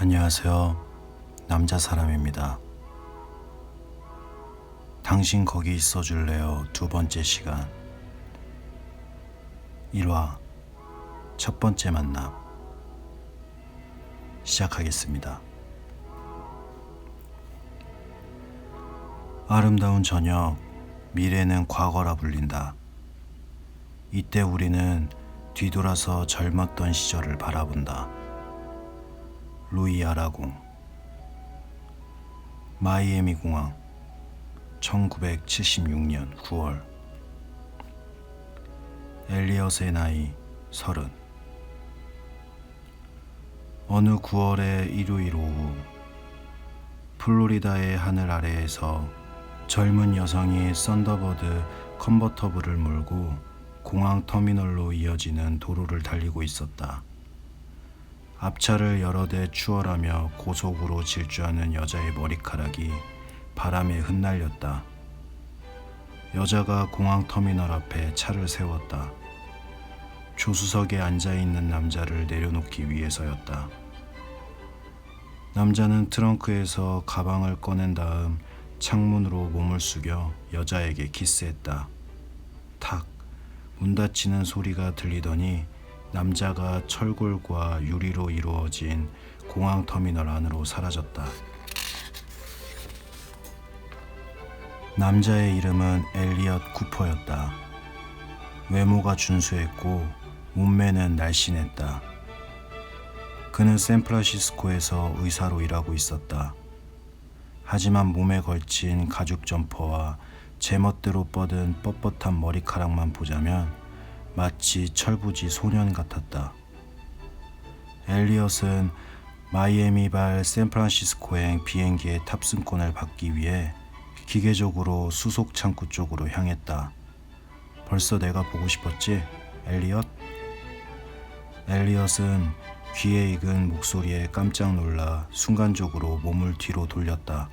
안녕하세요. 남자 사람입니다. 당신 거기 있어 줄래요? 두 번째 시간. 1화. 첫 번째 만남. 시작하겠습니다. 아름다운 저녁, 미래는 과거라 불린다. 이때 우리는 뒤돌아서 젊었던 시절을 바라본다. 루이 아라 공 마이애미 공항 1976년 9월. 엘리엇의 나이 서른. 어느 9월의 일요일 오후 플로리다의 하늘 아래에서 젊은 여성이 썬더버드 컨버터블을 몰고 공항 터미널로 이어지는 도로를 달리고 있었다. 앞차를 여러 대 추월하며 고속으로 질주하는 여자의 머리카락이 바람에 흩날렸다. 여자가 공항 터미널 앞에 차를 세웠다. 조수석에 앉아 있는 남자를 내려놓기 위해서였다. 남자는 트렁크에서 가방을 꺼낸 다음 창문으로 몸을 숙여 여자에게 키스했다. 탁, 문 닫히는 소리가 들리더니 남자가 철골과 유리로 이루어진 공항 터미널 안으로 사라졌다. 남자의 이름은 엘리엇 쿠퍼였다. 외모가 준수했고 몸매는 날씬했다. 그는 샌프란시스코에서 의사로 일하고 있었다. 하지만 몸에 걸친 가죽 점퍼와 제멋대로 뻗은 뻣뻣한 머리카락만 보자면 마치 철부지 소년 같았다. 엘리엇은 마이애미발 샌프란시스코행 비행기의 탑승권을 받기 위해 기계적으로 수속 창구 쪽으로 향했다. 벌써 내가 보고 싶었지, 엘리엇? 엘리엇은 귀에 익은 목소리에 깜짝 놀라 순간적으로 몸을 뒤로 돌렸다.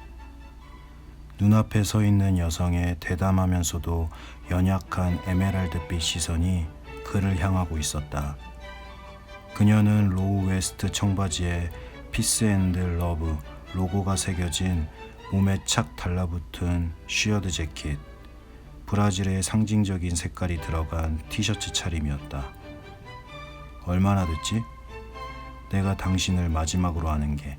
눈앞에 서 있는 여성의 대담하면서도 연약한 에메랄드빛 시선이 그를 향하고 있었다. 그녀는 로우 웨스트 청바지에 피스 앤드 러브 로고가 새겨진 몸에 착 달라붙은 쉬어드 재킷, 브라질의 상징적인 색깔이 들어간 티셔츠 차림이었다. 얼마나 됐지? 내가 당신을 마지막으로 아는 게.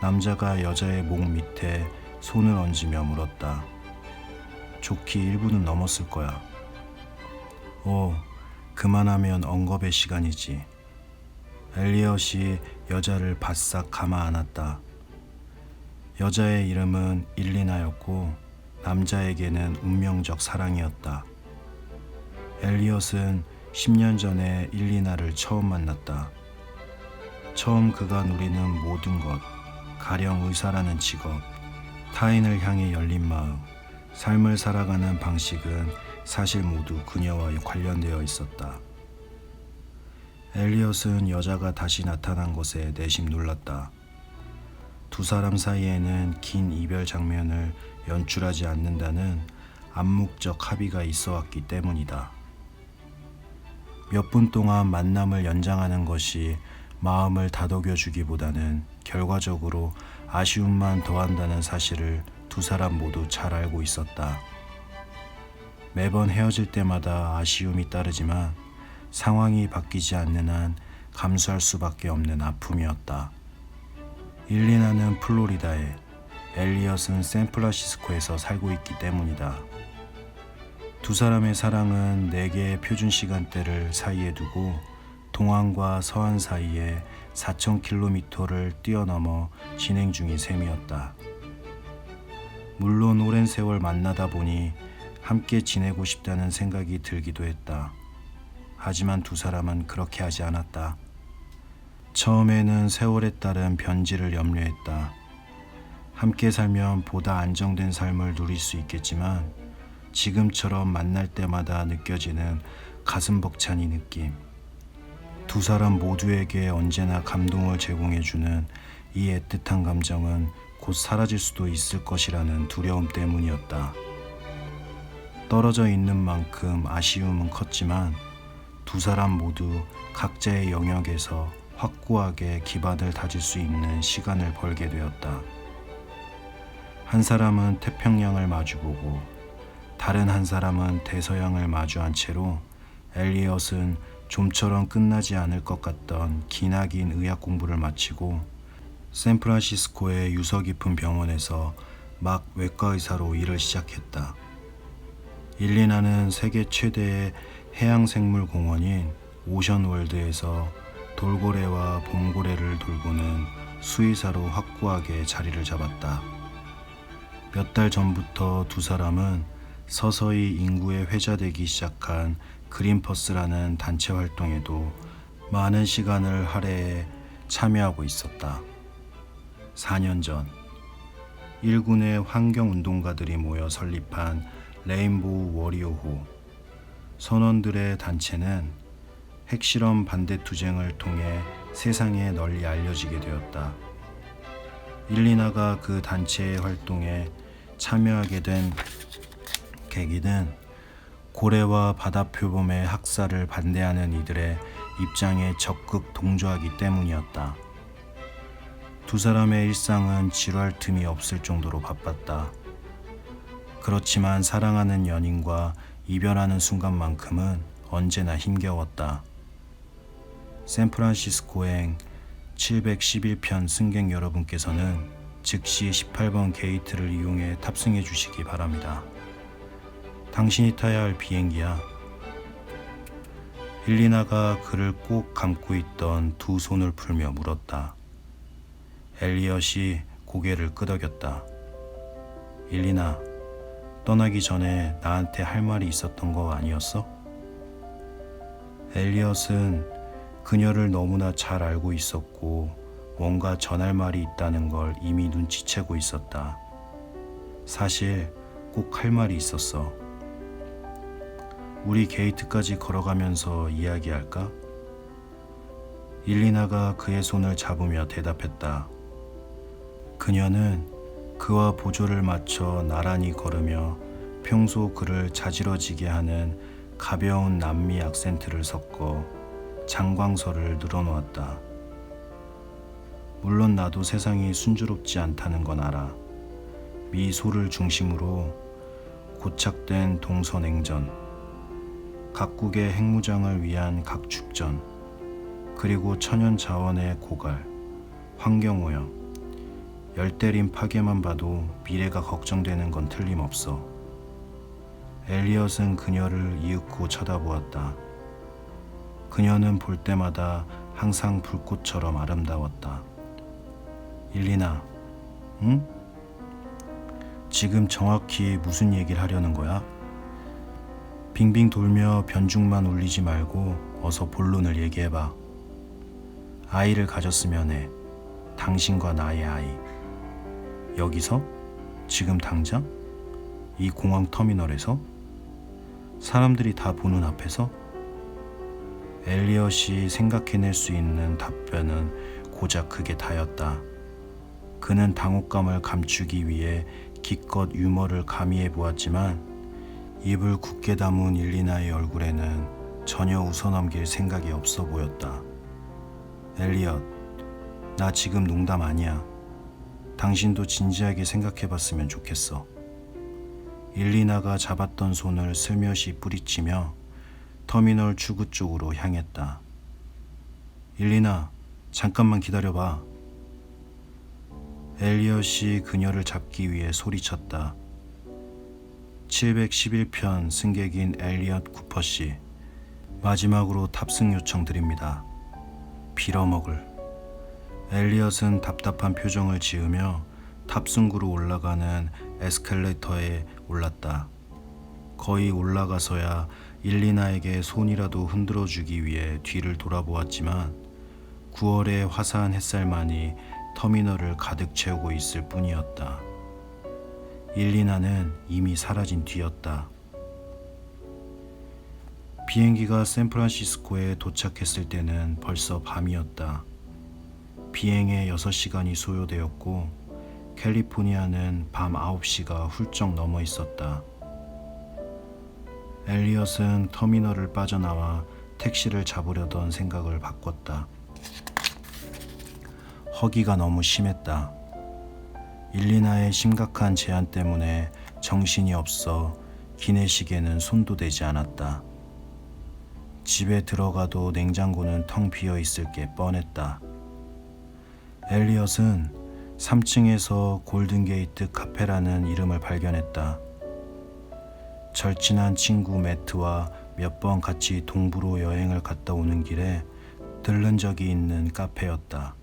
남자가 여자의 목 밑에 손을 얹으며 물었다. 좋기 1분은 넘었을 거야. 오, 그만하면 언급의 시간이지. 엘리엇이 여자를 바싹 감아 안았다. 여자의 이름은 일리나였고 남자에게는 운명적 사랑이었다. 엘리엇은 10년 전에 일리나를 처음 만났다. 처음 그가 누리는 모든 것, 가령 의사라는 직업, 타인을 향해 열린 마음, 삶을 살아가는 방식은 사실 모두 그녀와 관련되어 있었다. 엘리엇은 여자가 다시 나타난 것에 내심 놀랐다. 두 사람 사이에는 긴 이별 장면을 연출하지 않는다는 암묵적 합의가 있어 왔기 때문이다. 몇 분 동안 만남을 연장하는 것이 마음을 다독여 주기보다는 결과적으로 아쉬움만 더한다는 사실을 두 사람 모두 잘 알고 있었다. 매번 헤어질 때마다 아쉬움이 따르지만 상황이 바뀌지 않는 한 감수할 수밖에 없는 아픔이었다. 일리나는 플로리다에, 엘리엇은 샌프란시스코에서 살고 있기 때문이다. 두 사람의 사랑은 네 개의 표준 시간대를 사이에 두고 동안과 서안 사이에 4,000km를 뛰어넘어 진행 중인 셈이었다. 물론 오랜 세월 만나다 보니 함께 지내고 싶다는 생각이 들기도 했다. 하지만 두 사람은 그렇게 하지 않았다. 처음에는 세월에 따른 변질을 염려했다. 함께 살면 보다 안정된 삶을 누릴 수 있겠지만 지금처럼 만날 때마다 느껴지는 가슴 벅찬 이 느낌. 두 사람 모두에게 언제나 감동을 제공해주는 이 애틋한 감정은 곧 사라질 수도 있을 것이라는 두려움 때문이었다. 떨어져 있는 만큼 아쉬움은 컸지만 두 사람 모두 각자의 영역에서 확고하게 기반을 다질 수 있는 시간을 벌게 되었다. 한 사람은 태평양을 마주보고 다른 한 사람은 대서양을 마주한 채로 엘리엇은 좀처럼 끝나지 않을 것 같던 기나긴 의학 공부를 마치고 샌프란시스코의 유서 깊은 병원에서 막 외과 의사로 일을 시작했다. 일리나는 세계 최대의 해양생물 공원인 오션월드에서 돌고래와 봄고래를 돌보는 수의사로 확고하게 자리를 잡았다. 몇 달 전부터 두 사람은 서서히 인구에 회자되기 시작한 그린퍼스라는 단체 활동에도 많은 시간을 할애해 참여하고 있었다. 4년 전 일군의 환경운동가들이 모여 설립한 레인보우 워리어호 선원들의 단체는 핵실험 반대 투쟁을 통해 세상에 널리 알려지게 되었다. 일리나가 그 단체의 활동에 참여하게 된 계기는 고래와 바다 표범의 학살을 반대하는 이들의 입장에 적극 동조하기 때문이었다. 두 사람의 일상은 지루할 틈이 없을 정도로 바빴다. 그렇지만 사랑하는 연인과 이별하는 순간만큼은 언제나 힘겨웠다. 샌프란시스코행 711편 승객 여러분께서는 즉시 18번 게이트를 이용해 탑승해 주시기 바랍니다. 당신이 타야 할 비행기야. 일리나가 그를 꼭 감고 있던 두 손을 풀며 물었다. 엘리엇이 고개를 끄덕였다. 일리나, 떠나기 전에 나한테 할 말이 있었던 거 아니었어? 엘리엇은 그녀를 너무나 잘 알고 있었고 뭔가 전할 말이 있다는 걸 이미 눈치채고 있었다. 사실 꼭 할 말이 있었어. 우리 게이트까지 걸어가면서 이야기할까? 일리나가 그의 손을 잡으며 대답했다. 그녀는 그와 보조를 맞춰 나란히 걸으며 평소 그를 자지러지게 하는 가벼운 남미 악센트를 섞어 장광설을 늘어놓았다. 물론 나도 세상이 순조롭지 않다는 건 알아. 미소를 중심으로 고착된 동서냉전, 각국의 핵무장을 위한 각축전, 그리고 천연 자원의 고갈, 환경오염, 열대림 파괴만 봐도 미래가 걱정되는 건 틀림없어. 엘리엇은 그녀를 이윽고 쳐다보았다. 그녀는 볼 때마다 항상 불꽃처럼 아름다웠다. 일리나, 응? 지금 정확히 무슨 얘기를 하려는 거야? 빙빙 돌며 변죽만 울리지 말고 어서 본론을 얘기해봐. 아이를 가졌으면 해. 당신과 나의 아이. 여기서? 지금 당장? 이 공항 터미널에서? 사람들이 다 보는 앞에서? 엘리엇이 생각해낼 수 있는 답변은 고작 그게 다였다. 그는 당혹감을 감추기 위해 기껏 유머를 가미해 보았지만 입을 굳게 다문 일리나의 얼굴에는 전혀 웃어넘길 생각이 없어 보였다. 엘리엇, 나 지금 농담 아니야. 당신도 진지하게 생각해 봤으면 좋겠어. 일리나가 잡았던 손을 슬며시 뿌리치며 터미널 출구 쪽으로 향했다. 일리나, 잠깐만 기다려봐. 엘리엇이 그녀를 잡기 위해 소리쳤다. 711편 승객인 엘리엇 쿠퍼 씨, 마지막으로 탑승 요청 드립니다. 빌어먹을. 엘리엇은 답답한 표정을 지으며 탑승구로 올라가는 에스컬레이터에 올랐다. 거의 올라가서야 일리나에게 손이라도 흔들어 주기 위해 뒤를 돌아보았지만 9월의 화사한 햇살만이 터미널을 가득 채우고 있을 뿐이었다. 일리나는 이미 사라진 뒤였다. 비행기가 샌프란시스코에 도착했을 때는 벌써 밤이었다. 비행에 6시간이 소요되었고 캘리포니아는 밤 9시가 훌쩍 넘어 있었다. 엘리엇은 터미널을 빠져나와 택시를 잡으려던 생각을 바꿨다. 허기가 너무 심했다. 일리나의 심각한 제안 때문에 정신이 없어 기내식에는 손도 대지 않았다. 집에 들어가도 냉장고는 텅 비어 있을 게 뻔했다. 엘리엇은 3층에서 골든게이트 카페라는 이름을 발견했다. 절친한 친구 매트와 몇 번 같이 동부로 여행을 갔다 오는 길에 들른 적이 있는 카페였다.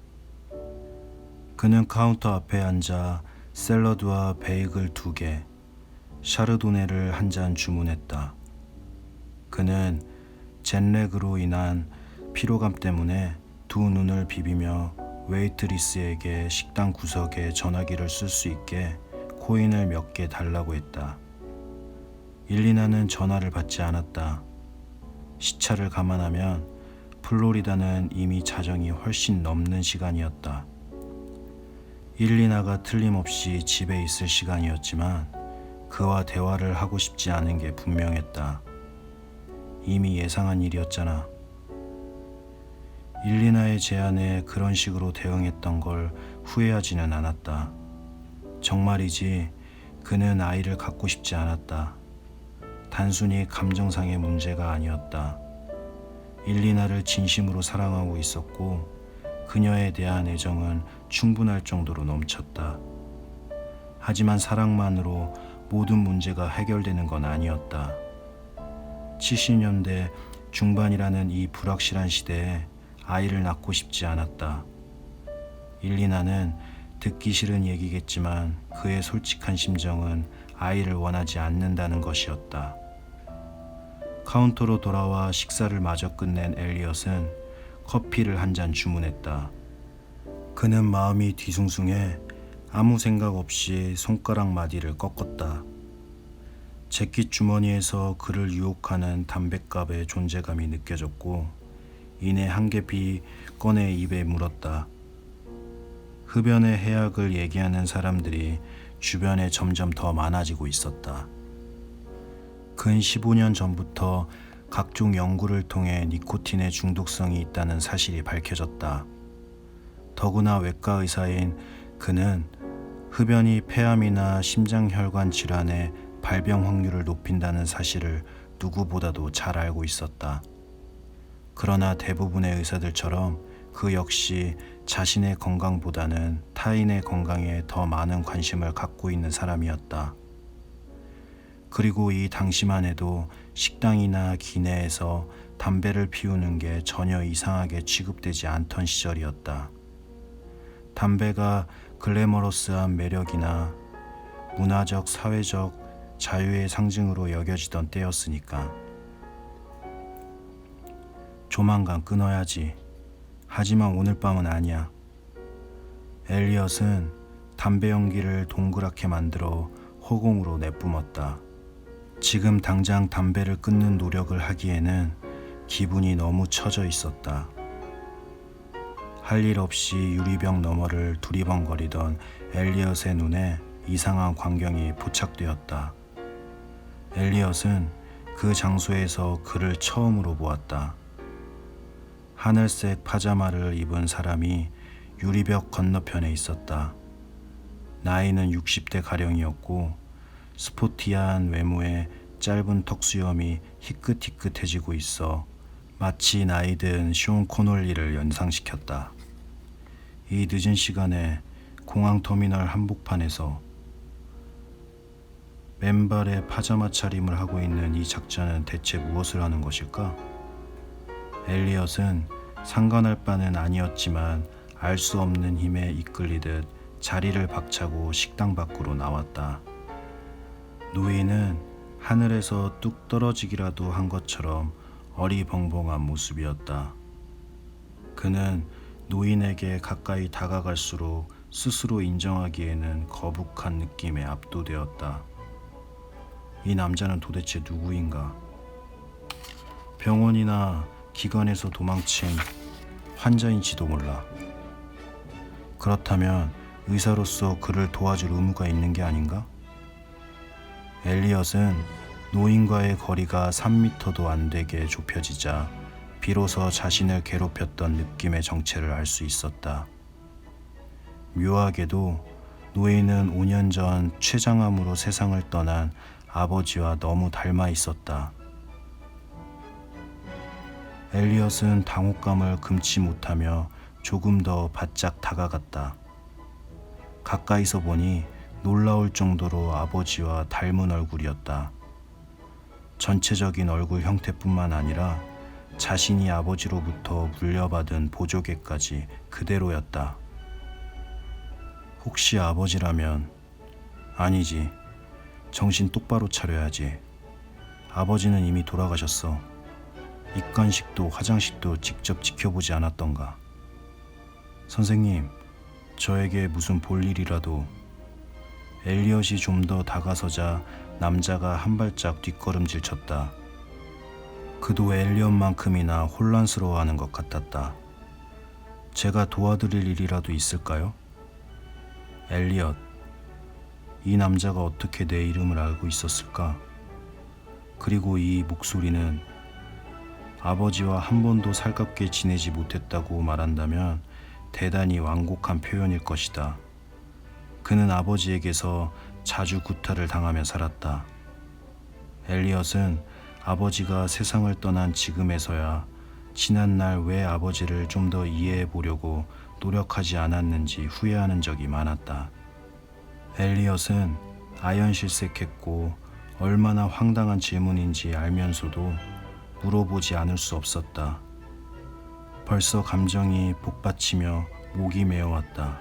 그는 카운터 앞에 앉아 샐러드와 베이글 두 개, 샤르도네를 한 잔 주문했다. 그는 jet렉으로 인한 피로감 때문에 두 눈을 비비며 웨이트리스에게 식당 구석에 전화기를 쓸 수 있게 코인을 몇 개 달라고 했다. 일리나는 전화를 받지 않았다. 시차를 감안하면 플로리다는 이미 자정이 훨씬 넘는 시간이었다. 일리나가 틀림없이 집에 있을 시간이었지만 그와 대화를 하고 싶지 않은 게 분명했다. 이미 예상한 일이었잖아. 일리나의 제안에 그런 식으로 대응했던 걸 후회하지는 않았다. 정말이지 그는 아이를 갖고 싶지 않았다. 단순히 감정상의 문제가 아니었다. 일리나를 진심으로 사랑하고 있었고 그녀에 대한 애정은 충분할 정도로 넘쳤다. 하지만 사랑만으로 모든 문제가 해결되는 건 아니었다. 70년대 중반이라는 이 불확실한 시대에 아이를 낳고 싶지 않았다. 일리나는 듣기 싫은 얘기겠지만 그의 솔직한 심정은 아이를 원하지 않는다는 것이었다. 카운터로 돌아와 식사를 마저 끝낸 엘리엇은 커피를 한 잔 주문했다. 그는 마음이 뒤숭숭해 아무 생각 없이 손가락 마디를 꺾었다. 재킷 주머니에서 그를 유혹하는 담뱃갑의 존재감이 느껴졌고 이내 한 개비 꺼내 입에 물었다. 흡연의 해악을 얘기하는 사람들이 주변에 점점 더 많아지고 있었다. 근 15년 전부터 각종 연구를 통해 니코틴의 중독성이 있다는 사실이 밝혀졌다. 더구나 외과 의사인 그는 흡연이 폐암이나 심장혈관 질환의 발병 확률을 높인다는 사실을 누구보다도 잘 알고 있었다. 그러나 대부분의 의사들처럼 그 역시 자신의 건강보다는 타인의 건강에 더 많은 관심을 갖고 있는 사람이었다. 그리고 이 당시만 해도 식당이나 기내에서 담배를 피우는 게 전혀 이상하게 취급되지 않던 시절이었다. 담배가 글래머러스한 매력이나 문화적, 사회적 자유의 상징으로 여겨지던 때였으니까. 조만간 끊어야지. 하지만 오늘 밤은 아니야. 엘리엇은 담배 연기를 동그랗게 만들어 허공으로 내뿜었다. 지금 당장 담배를 끊는 노력을 하기에는 기분이 너무 처져 있었다. 할 일 없이 유리병 너머를 두리번거리던 엘리엇의 눈에 이상한 광경이 포착되었다. 엘리엇은 그 장소에서 그를 처음으로 보았다. 하늘색 파자마를 입은 사람이 유리벽 건너편에 있었다. 나이는 60대 가량이었고 스포티한 외모에 짧은 턱수염이 희끗희끗해지고 있어 마치 나이 든 쇼 코놀리를 연상시켰다. 이 늦은 시간에 공항 터미널 한복판에서 맨발의 파자마 차림을 하고 있는 이 작자는 대체 무엇을 하는 것일까? 엘리엇은 상관할 바는 아니었지만 알 수 없는 힘에 이끌리듯 자리를 박차고 식당 밖으로 나왔다. 노인은 하늘에서 뚝 떨어지기라도 한 것처럼 어리벙벙한 모습이었다. 그는 노인에게 가까이 다가갈수록 스스로 인정하기에는 거북한 느낌에 압도되었다. 이 남자는 도대체 누구인가? 병원이나 기관에서 도망친 환자인지도 몰라. 그렇다면 의사로서 그를 도와줄 의무가 있는 게 아닌가? 엘리엇은 노인과의 거리가 3미터도 안 되게 좁혀지자 비로소 자신을 괴롭혔던 느낌의 정체를 알 수 있었다. 묘하게도 노예는 5년 전 췌장암으로 세상을 떠난 아버지와 너무 닮아 있었다. 엘리엇은 당혹감을 금치 못하며 조금 더 바짝 다가갔다. 가까이서 보니 놀라울 정도로 아버지와 닮은 얼굴이었다. 전체적인 얼굴 형태뿐만 아니라 자신이 아버지로부터 물려받은 보조개까지 그대로였다. 혹시 아버지라면 아니지. 정신 똑바로 차려야지. 아버지는 이미 돌아가셨어. 입관식도 화장식도 직접 지켜보지 않았던가. 선생님, 저에게 무슨 볼 일이라도 엘리엇이 좀 더 다가서자 남자가 한 발짝 뒷걸음질 쳤다. 그도 엘리엇만큼이나 혼란스러워하는 것 같았다. 제가 도와드릴 일이라도 있을까요? 엘리엇. 이 남자가 어떻게 내 이름을 알고 있었을까? 그리고 이 목소리는 아버지와 한 번도 살갑게 지내지 못했다고 말한다면 대단히 완곡한 표현일 것이다. 그는 아버지에게서 자주 구타를 당하며 살았다. 엘리엇은 아버지가 세상을 떠난 지금에서야 지난 날 왜 아버지를 좀 더 이해해 보려고 노력하지 않았는지 후회하는 적이 많았다. 엘리엇은 아연실색했고 얼마나 황당한 질문인지 알면서도 물어보지 않을 수 없었다. 벌써 감정이 복받치며 목이 메어왔다.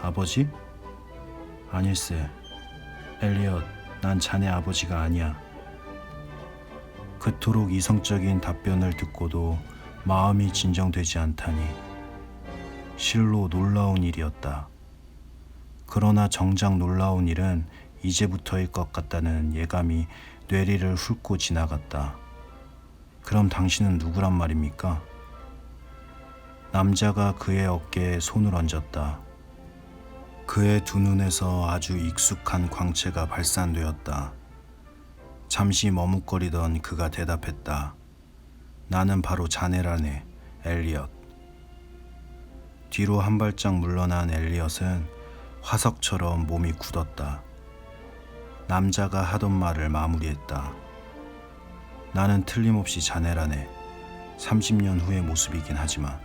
아버지? 아닐세. 엘리엇, 난 자네 아버지가 아니야. 그토록 이성적인 답변을 듣고도 마음이 진정되지 않다니 실로 놀라운 일이었다. 그러나 정작 놀라운 일은 이제부터일 것 같다는 예감이 뇌리를 훑고 지나갔다. 그럼 당신은 누구란 말입니까? 남자가 그의 어깨에 손을 얹었다. 그의 두 눈에서 아주 익숙한 광채가 발산되었다. 잠시 머뭇거리던 그가 대답했다. 나는 바로 자네라네, 엘리엇. 뒤로 한 발짝 물러난 엘리엇은 화석처럼 몸이 굳었다. 남자가 하던 말을 마무리했다. 나는 틀림없이 자네라네. 30년 후의 모습이긴 하지만.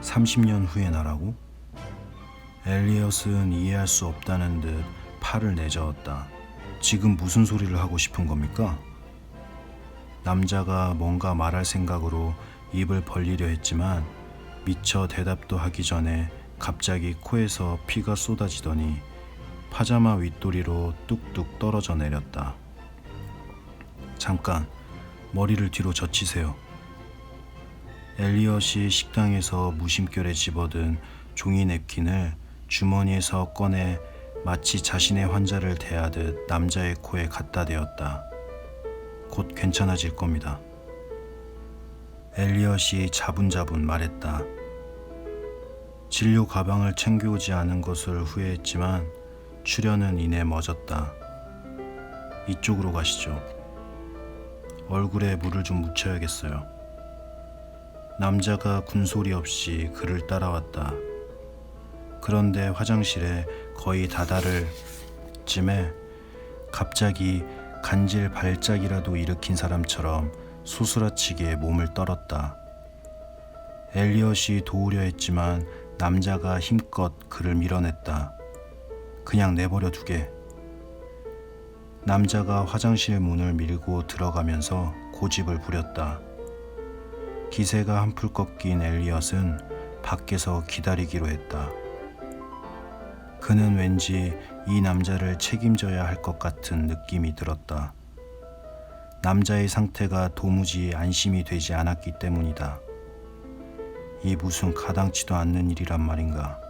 30년 후의 나라고? 엘리엇은 이해할 수 없다는 듯 팔을 내저었다. 지금 무슨 소리를 하고 싶은 겁니까? 남자가 뭔가 말할 생각으로 입을 벌리려 했지만 미처 대답도 하기 전에 갑자기 코에서 피가 쏟아지더니 파자마 윗도리로 뚝뚝 떨어져 내렸다. 잠깐 머리를 뒤로 젖히세요. 엘리엇이 식당에서 무심결에 집어든 종이 냅킨을 주머니에서 꺼내 마치 자신의 환자를 대하듯 남자의 코에 갖다 대었다. 곧 괜찮아질 겁니다. 엘리엇이 자분자분 말했다. 진료 가방을 챙겨오지 않은 것을 후회했지만 출연은 이내 멎었다. 이쪽으로 가시죠. 얼굴에 물을 좀 묻혀야겠어요. 남자가 군소리 없이 그를 따라왔다. 그런데 화장실에 거의 다다를 쯤에 갑자기 간질 발작이라도 일으킨 사람처럼 소스라치게 몸을 떨었다. 엘리엇이 도우려 했지만 남자가 힘껏 그를 밀어냈다. 그냥 내버려 두게. 남자가 화장실 문을 밀고 들어가면서 고집을 부렸다. 기세가 한풀 꺾인 엘리엇은 밖에서 기다리기로 했다. 그는 왠지 이 남자를 책임져야 할 것 같은 느낌이 들었다. 남자의 상태가 도무지 안심이 되지 않았기 때문이다. 이 무슨 가당치도 않는 일이란 말인가.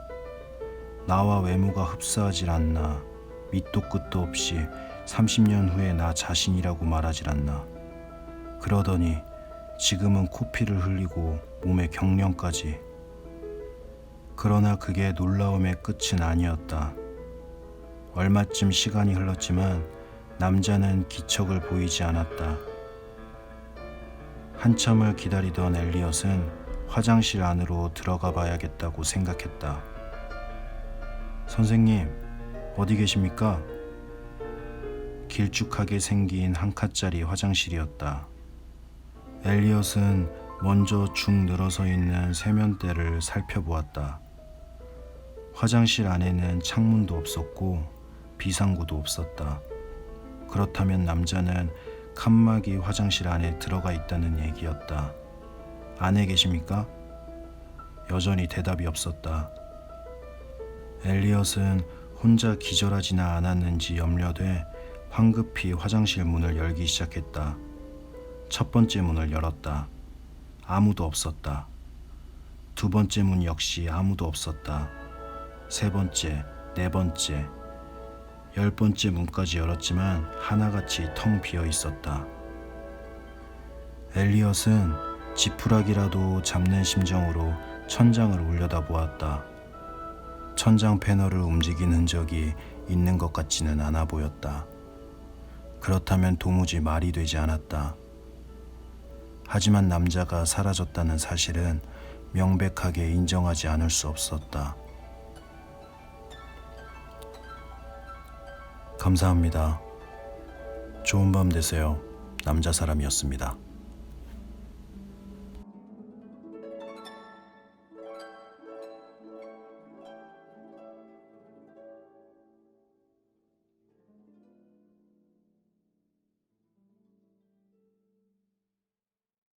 나와 외모가 흡사하질 않나. 밑도 끝도 없이 30년 후에 나 자신이라고 말하질 않나. 그러더니 지금은 코피를 흘리고 몸에 경련까지. 그러나 그게 놀라움의 끝은 아니었다. 얼마쯤 시간이 흘렀지만 남자는 기척을 보이지 않았다. 한참을 기다리던 엘리엇은 화장실 안으로 들어가 봐야겠다고 생각했다. 선생님, 어디 계십니까? 길쭉하게 생긴 한 칸짜리 화장실이었다. 엘리엇은 먼저 죽 늘어서 있는 세면대를 살펴보았다. 화장실 안에는 창문도 없었고 비상구도 없었다. 그렇다면 남자는 칸막이 화장실 안에 들어가 있다는 얘기였다. 안에 계십니까? 여전히 대답이 없었다. 엘리엇은 혼자 기절하지나 않았는지 염려돼 황급히 화장실 문을 열기 시작했다. 첫 번째 문을 열었다. 아무도 없었다. 두 번째 문 역시 아무도 없었다. 세 번째, 네 번째, 열 번째 문까지 열었지만 하나같이 텅 비어 있었다. 엘리엇은 지푸라기라도 잡는 심정으로 천장을 올려다 보았다. 천장 패널을 움직인 흔적이 있는 것 같지는 않아 보였다. 그렇다면 도무지 말이 되지 않았다. 하지만 남자가 사라졌다는 사실은 명백하게 인정하지 않을 수 없었다. 감사합니다. 좋은 밤 되세요. 남자 사람이었습니다.